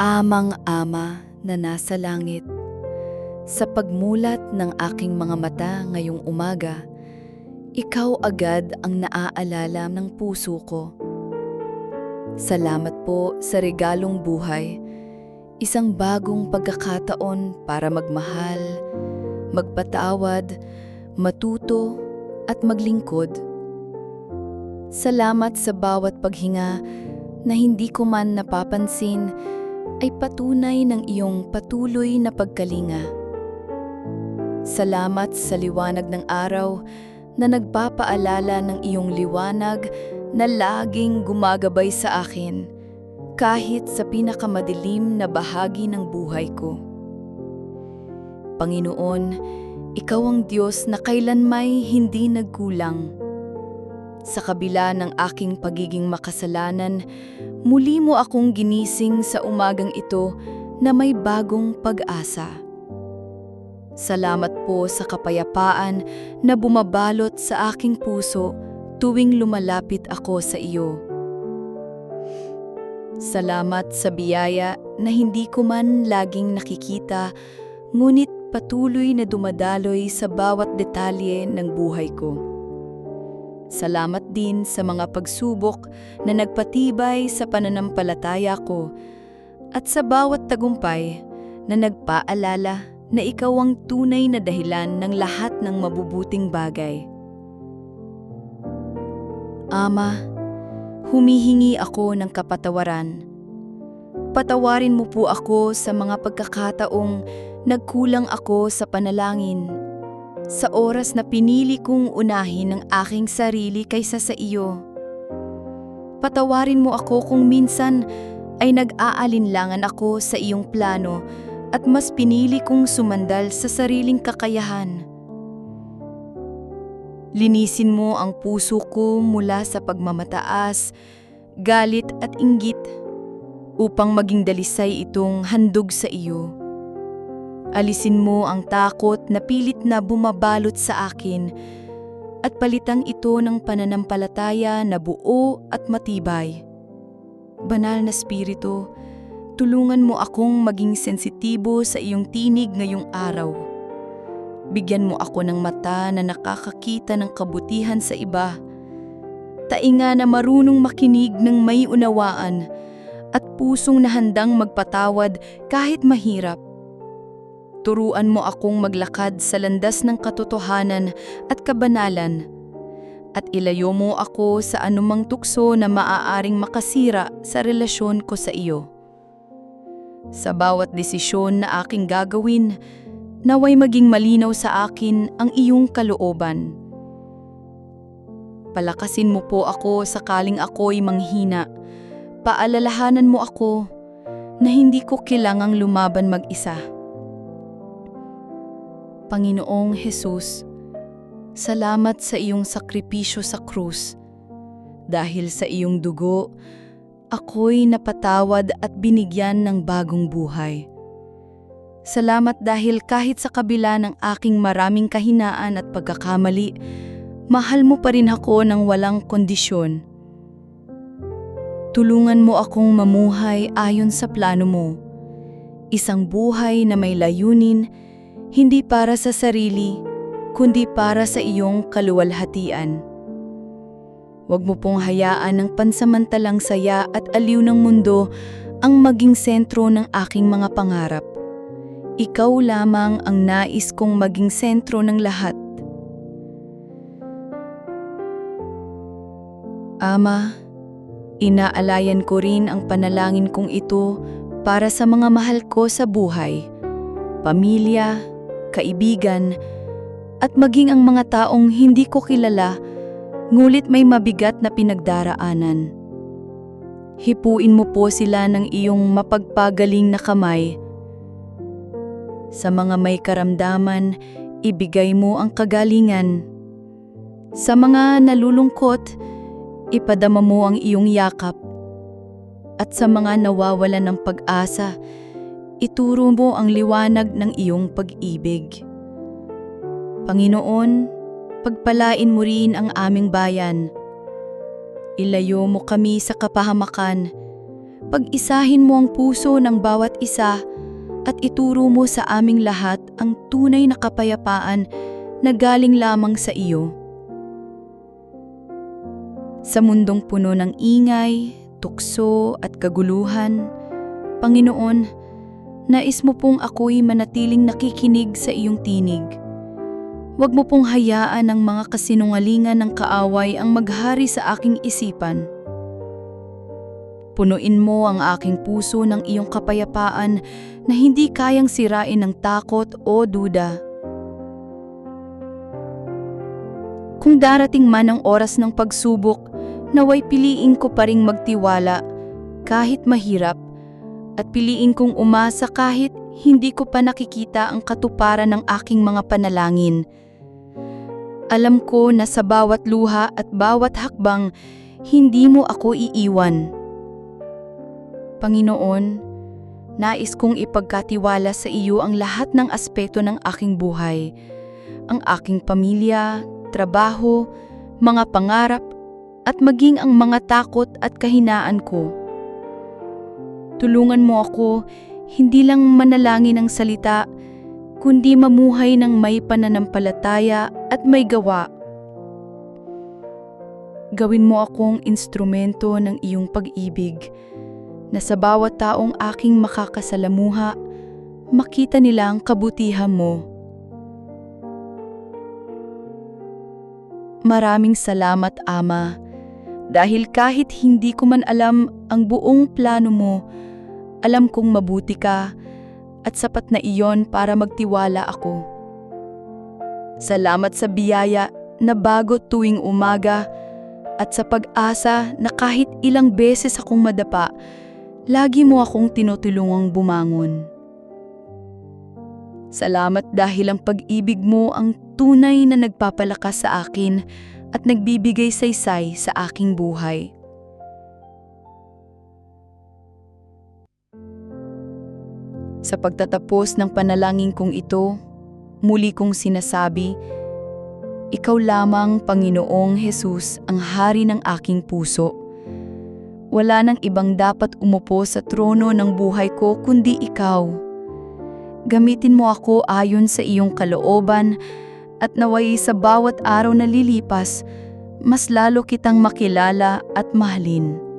Amang-ama na nasa langit, sa pagmulat ng aking mga mata ngayong umaga, ikaw agad ang naaalala ng puso ko. Salamat po sa regalong buhay, isang bagong pagkakataon para magmahal, magpatawad, matuto at maglingkod. Salamat sa bawat paghinga na hindi ko man napapansin ay patunay ng iyong patuloy na pagkalinga. Salamat sa liwanag ng araw na nagpapaalala ng iyong liwanag na laging gumagabay sa akin kahit sa pinakamadilim na bahagi ng buhay ko. Panginoon, Ikaw ang Diyos na kailanmay hindi nagkulang. Sa kabila ng aking pagiging makasalanan, muli mo akong ginising sa umagang ito na may bagong pag-asa. Salamat po sa kapayapaan na bumabalot sa aking puso tuwing lumalapit ako sa iyo. Salamat sa biyaya na hindi ko man laging nakikita, ngunit patuloy na dumadaloy sa bawat detalye ng buhay ko. Salamat din sa mga pagsubok na nagpatibay sa pananampalataya ko at sa bawat tagumpay na nagpaalala na ikaw ang tunay na dahilan ng lahat ng mabubuting bagay. Ama, humihingi ako ng kapatawaran. Patawarin mo po ako sa mga pagkakataong nagkulang ako sa panalangin. Sa oras na pinili kong unahin ang aking sarili kaysa sa iyo. Patawarin mo ako kung minsan ay nag-aalinlangan ako sa iyong plano at mas pinili kong sumandal sa sariling kakayahan. Linisin mo ang puso ko mula sa pagmamataas, galit at inggit upang maging dalisay itong handog sa iyo. Alisin mo ang takot na pilit na bumabalot sa akin at palitan ito ng pananampalataya na buo at matibay. Banal na Espiritu, tulungan mo akong maging sensitibo sa iyong tinig ngayong araw. Bigyan mo ako ng mata na nakakakita ng kabutihan sa iba. Tainga na marunong makinig ng may unawaan at pusong na handang magpatawad kahit mahirap. Turuan mo akong maglakad sa landas ng katotohanan at kabanalan at ilayo mo ako sa anumang tukso na maaaring makasira sa relasyon ko sa iyo. Sa bawat desisyon na aking gagawin, naway maging malinaw sa akin ang iyong kalooban. Palakasin mo po ako sakaling ako'y manghina. Paalalahanan mo ako na hindi ko kailangang lumaban mag-isa. Panginoong Hesus, salamat sa iyong sakripisyo sa krus. Dahil sa iyong dugo, ako'y napatawad at binigyan ng bagong buhay. Salamat dahil kahit sa kabila ng aking maraming kahinaan at pagkakamali, mahal mo pa rin ako ng walang kondisyon. Tulungan mo akong mamuhay ayon sa plano mo. Isang buhay na may layunin, hindi para sa sarili, kundi para sa iyong kaluwalhatian. Huwag mo pong hayaan ng pansamantalang saya at aliw ng mundo ang maging sentro ng aking mga pangarap. Ikaw lamang ang nais kong maging sentro ng lahat. Ama, inaalayan ko rin ang panalangin kong ito para sa mga mahal ko sa buhay, pamilya, kaibigan, at maging ang mga taong hindi ko kilala ngulit may mabigat na pinagdaraanan. Hipuin mo po sila ng iyong mapagpagaling na kamay. Sa mga may karamdaman, ibigay mo ang kagalingan. Sa mga nalulungkot, ipadama mo ang iyong yakap. At sa mga nawawalan ng pag-asa, ituro mo ang liwanag ng iyong pag-ibig. Panginoon, pagpalain mo rin ang aming bayan. Ilayo mo kami sa kapahamakan, pag-isahin mo ang puso ng bawat isa at ituro mo sa aming lahat ang tunay na kapayapaan na galing lamang sa iyo. Sa mundong puno ng ingay, tukso at kaguluhan, Panginoon, nais mo pong ako'y manatiling nakikinig sa iyong tinig. Huwag mo pong hayaan ang mga kasinungalingan ng kaaway ang maghari sa aking isipan. Punuin mo ang aking puso ng iyong kapayapaan na hindi kayang sirain ng takot o duda. Kung darating man ang oras ng pagsubok, naway piliin ko pa ring magtiwala kahit mahirap at piliin kong umasa kahit hindi ko pa nakikita ang katuparan ng aking mga panalangin. Alam ko na sa bawat luha at bawat hakbang, hindi mo ako iiwan. Panginoon, nais kong ipagkatiwala sa iyo ang lahat ng aspeto ng aking buhay. Ang aking pamilya, trabaho, mga pangarap, at maging ang mga takot at kahinaan ko. Tulungan mo ako hindi lang manalangin ng salita, kundi mamuhay ng may pananampalataya at may gawa. Gawin mo akong instrumento ng iyong pag-ibig, na sa bawat taong aking makakasalamuha, makita nila ang kabutihan mo. Maraming salamat, Ama, dahil kahit hindi ko man alam ang buong plano mo, alam kong mabuti ka at sapat na iyon para magtiwala ako. Salamat sa biyaya na bago tuwing umaga at sa pag-asa na kahit ilang beses akong madapa, lagi mo akong tinutulungang bumangon. Salamat dahil ang pag-ibig mo ang tunay na nagpapalakas sa akin at nagbibigay saysay sa aking buhay. Sa pagtatapos ng panalangin kong ito, muli kong sinasabi, Ikaw lamang, Panginoong Hesus, ang hari ng aking puso. Wala nang ibang dapat umupo sa trono ng buhay ko kundi ikaw. Gamitin mo ako ayon sa iyong kalooban at naway sa bawat araw na lilipas, mas lalo kitang makilala at mahalin.